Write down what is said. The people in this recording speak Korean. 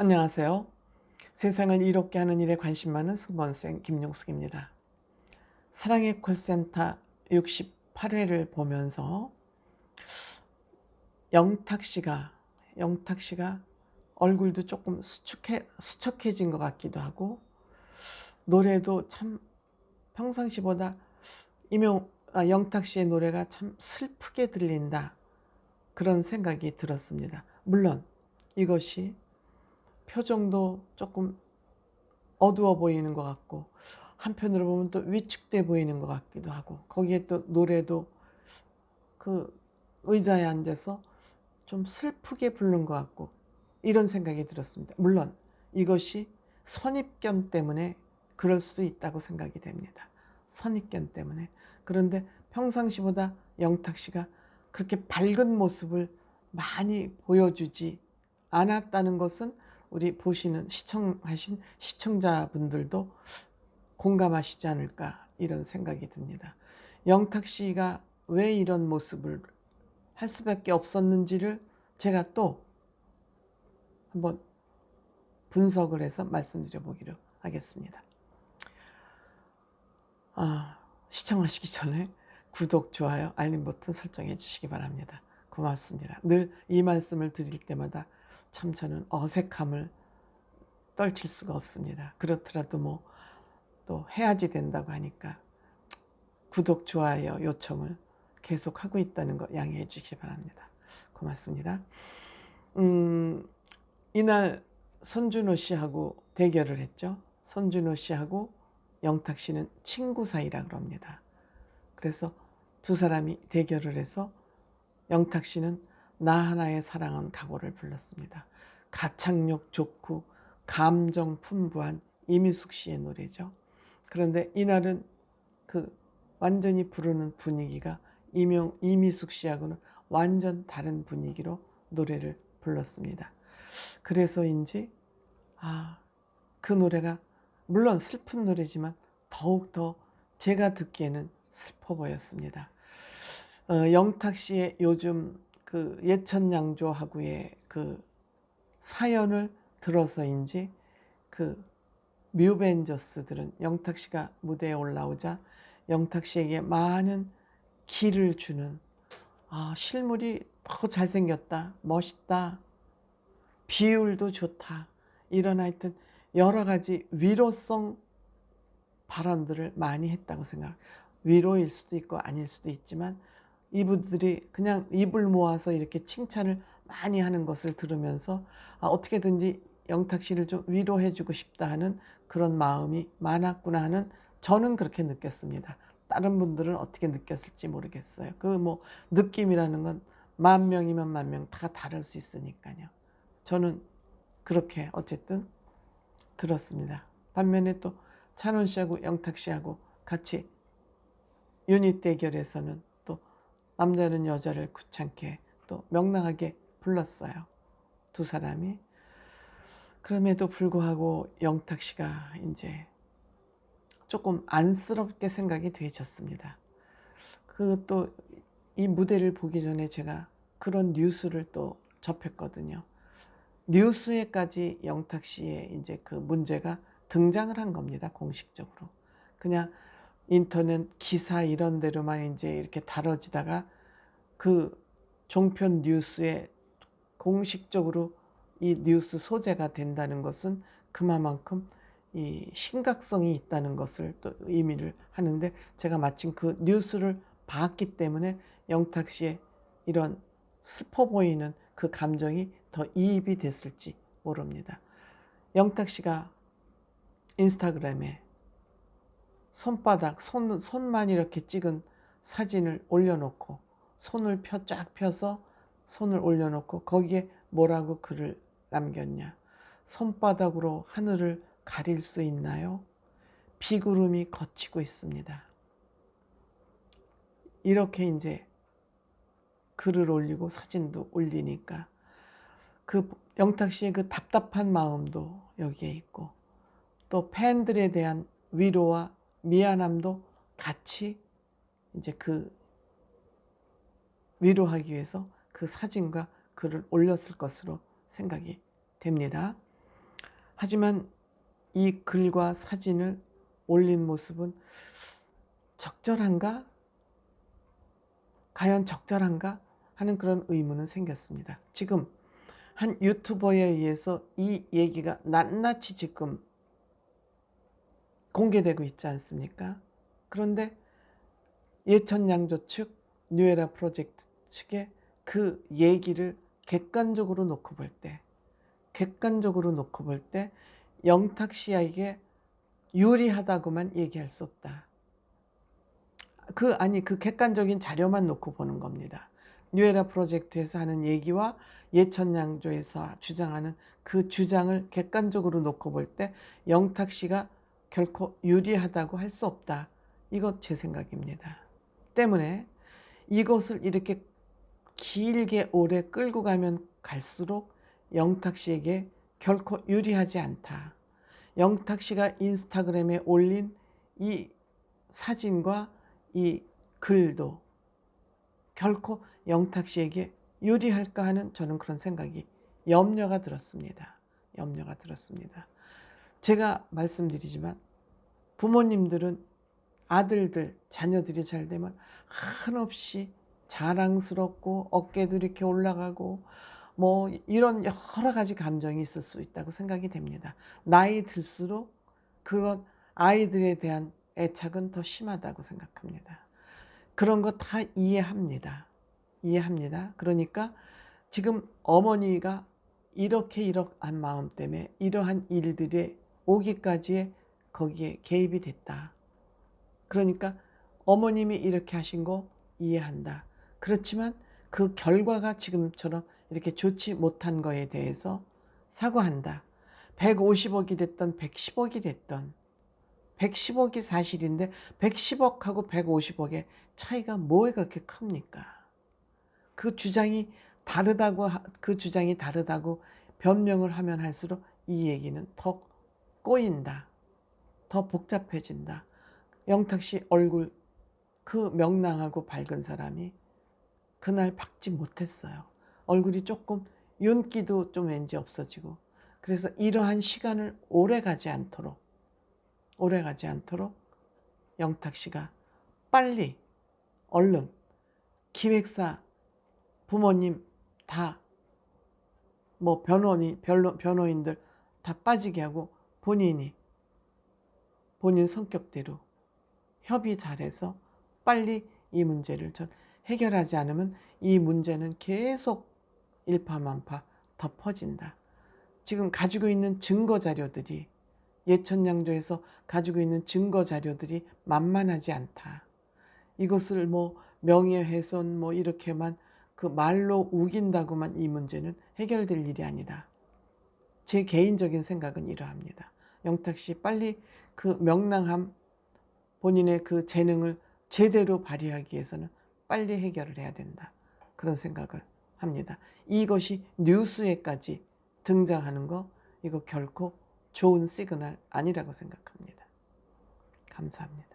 안녕하세요. 세상을 이롭게 하는 일에 관심 많은 승무원생 김용숙입니다. 사랑의 콜센터 68회를 보면서 영탁 씨가 영탁 씨가 얼굴도 조금 수축해 수척해진 것 같기도 하고 노래도 참 평상시보다 이명 아, 영탁 씨의 노래가 참 슬프게 들린다 그런 생각이 들었습니다. 물론 이것이 표정도 조금 어두워 보이는 것 같고 한편으로 보면 또 위축돼 보이는 것 같기도 하고 거기에 또 노래도 그 의자에 앉아서 좀 슬프게 부른 것 같고 이런 생각이 들었습니다. 물론 이것이 선입견 때문에 그럴 수도 있다고 생각이 됩니다. 선입견 때문에 그런데 평상시보다 영탁 씨가 그렇게 밝은 모습을 많이 보여주지 않았다는 것은 우리 보시는 시청하신 시청자분들도 공감하시지 않을까 이런 생각이 듭니다. 영탁 씨가 왜 이런 모습을 할 수밖에 없었는지를 제가 또 한번 분석을 해서 말씀드려 보기로 하겠습니다. 아, 시청하시기 전에 구독, 좋아요, 알림 버튼 설정해 주시기 바랍니다. 고맙습니다. 늘 이 말씀을 드릴 때마다 참 저는 어색함을 떨칠 수가 없습니다. 그렇더라도 뭐 또 해야지 된다고 하니까 구독, 좋아요 요청을 계속 하고 있다는 거 양해해 주시기 바랍니다. 고맙습니다. 음, 이날 손준호 씨하고 대결을 했죠. 손준호 씨하고 영탁 씨는 친구 사이라 그럽니다. 그래서 두 사람이 대결을 해서 영탁 씨는 나 하나의 사랑은 각오를 불렀습니다. 가창력 좋고 감정 풍부한 이미숙 씨의 노래죠. 그런데 이날은 그 완전히 부르는 분위기가 이명 이미숙 씨하고는 완전 다른 분위기로 노래를 불렀습니다. 그래서인지 아, 그 노래가 물론 슬픈 노래지만 더욱 더 제가 듣기에는 슬퍼 보였습니다. 어, 영탁 씨의 요즘 그 예천 양조하고의 그 사연을 들어서인지 그 뮤벤저스들은 영탁 씨가 무대에 올라오자 영탁 씨에게 많은 기를 주는 아, 실물이 더 잘생겼다, 멋있다, 비율도 좋다 이런 하여튼 여러 가지 위로성 발언들을 많이 했다고 생각. 위로일 수도 있고 아닐 수도 있지만 이분들이 그냥 입을 모아서 이렇게 칭찬을 많이 하는 것을 들으면서 아, 어떻게든지 영탁 씨를 좀 위로해주고 싶다 하는 그런 마음이 많았구나 하는 저는 그렇게 느꼈습니다. 다른 분들은 어떻게 느꼈을지 모르겠어요. 그 뭐 느낌이라는 건 만 명이면 만 명 다 다를 수 있으니까요. 저는 그렇게 어쨌든 들었습니다. 반면에 또 찬원 씨하고 영탁 씨하고 같이 유닛 대결에서는 또 남자는 여자를 귀찮게 또 명랑하게 불렀어요. 두 사람이. 그럼에도 불구하고 영탁 씨가 이제 조금 안쓰럽게 생각이 되졌습니다. 그또이 무대를 보기 전에 제가 그런 뉴스를 또 접했거든요. 뉴스에까지 영탁 씨의 이제 그 문제가 등장을 한 겁니다. 공식적으로. 그냥 인터넷 기사 이런 데로만 이제 이렇게 다뤄지다가 그 종편 뉴스에 공식적으로 이 뉴스 소재가 된다는 것은 그만큼 이 심각성이 있다는 것을 또 의미를 하는데 제가 마침 그 뉴스를 봤기 때문에 영탁 씨의 이런 슬퍼 보이는 그 감정이 더 이입이 됐을지 모릅니다. 영탁 씨가 인스타그램에 손바닥, 손, 손만 이렇게 찍은 사진을 올려놓고 손을 펴, 쫙 펴서 손을 올려놓고 거기에 뭐라고 글을 남겼냐. 손바닥으로 하늘을 가릴 수 있나요? 비구름이 걷히고 있습니다. 이렇게 이제 글을 올리고 사진도 올리니까 그 영탁 씨의 그 답답한 마음도 여기에 있고 또 팬들에 대한 위로와 미안함도 같이 이제 그 위로하기 위해서 그 사진과 글을 올렸을 것으로 생각이 됩니다. 하지만 이 글과 사진을 올린 모습은 적절한가? 과연 적절한가? 하는 그런 의문은 생겼습니다. 지금 한 유튜버에 의해서 이 얘기가 낱낱이 지금 공개되고 있지 않습니까? 그런데 예천양조 측, 뉴에라 프로젝트 측의 그 얘기를 객관적으로 놓고 볼 때, 객관적으로 놓고 볼 때 영탁 씨에게 유리하다고만 얘기할 수 없다. 그 아니 그 객관적인 자료만 놓고 보는 겁니다. 뉴에라 프로젝트에서 하는 얘기와 예천양조에서 주장하는 그 주장을 객관적으로 놓고 볼 때 영탁 씨가 결코 유리하다고 할 수 없다. 이것 제 생각입니다. 때문에 이것을 이렇게 길게 오래 끌고 가면 갈수록 영탁 씨에게 결코 유리하지 않다. 영탁 씨가 인스타그램에 올린 이 사진과 이 글도 결코 영탁 씨에게 유리할까 하는 저는 그런 생각이 염려가 들었습니다. 염려가 들었습니다. 제가 말씀드리지만 부모님들은 아들들, 자녀들이 잘 되면 한없이 자랑스럽고 어깨도 이렇게 올라가고 뭐 이런 여러 가지 감정이 있을 수 있다고 생각이 됩니다. 나이 들수록 그런 아이들에 대한 애착은 더 심하다고 생각합니다. 그런 거 다 이해합니다. 이해합니다. 그러니까 지금 어머니가 이렇게 이러한 마음 때문에 이러한 일들이 오기까지에 거기에 개입이 됐다. 그러니까 어머님이 이렇게 하신 거 이해한다. 그렇지만 그 결과가 지금처럼 이렇게 좋지 못한 거에 대해서 사과한다. 150억이 됐던 110억이 됐던 110억이 사실인데 110억하고 150억의 차이가 뭐에 그렇게 큽니까? 그 주장이 다르다고 하- 그 주장이 다르다고 변명을 하면 할수록 이 얘기는 더 꼬인다. 더 복잡해진다. 영탁 씨 얼굴 그 명랑하고 밝은 사람이 그날 박지 못했어요. 얼굴이 조금 윤기도 좀 왠지 없어지고 그래서 이러한 시간을 오래 가지 않도록 오래 가지 않도록 영탁 씨가 빨리 얼른 기획사 부모님 다 뭐 변호인 변로, 변호인들 다 빠지게 하고 본인이 본인 성격대로 협의 잘해서 빨리 이 문제를 전 해결하지 않으면 이 문제는 계속 일파만파 더 퍼진다. 지금 가지고 있는 증거 자료들이 예천양조에서 가지고 있는 증거 자료들이 만만하지 않다. 이것을 뭐 명예훼손 뭐 이렇게만 그 말로 우긴다고만 이 문제는 해결될 일이 아니다. 제 개인적인 생각은 이러합니다. 영탁 씨 빨리 그 명랑함 본인의 그 재능을 제대로 발휘하기 위해서는 빨리 해결을 해야 된다. 그런 생각을 합니다. 이것이 뉴스에까지 등장하는 거 이거 결코 좋은 시그널 아니라고 생각합니다. 감사합니다.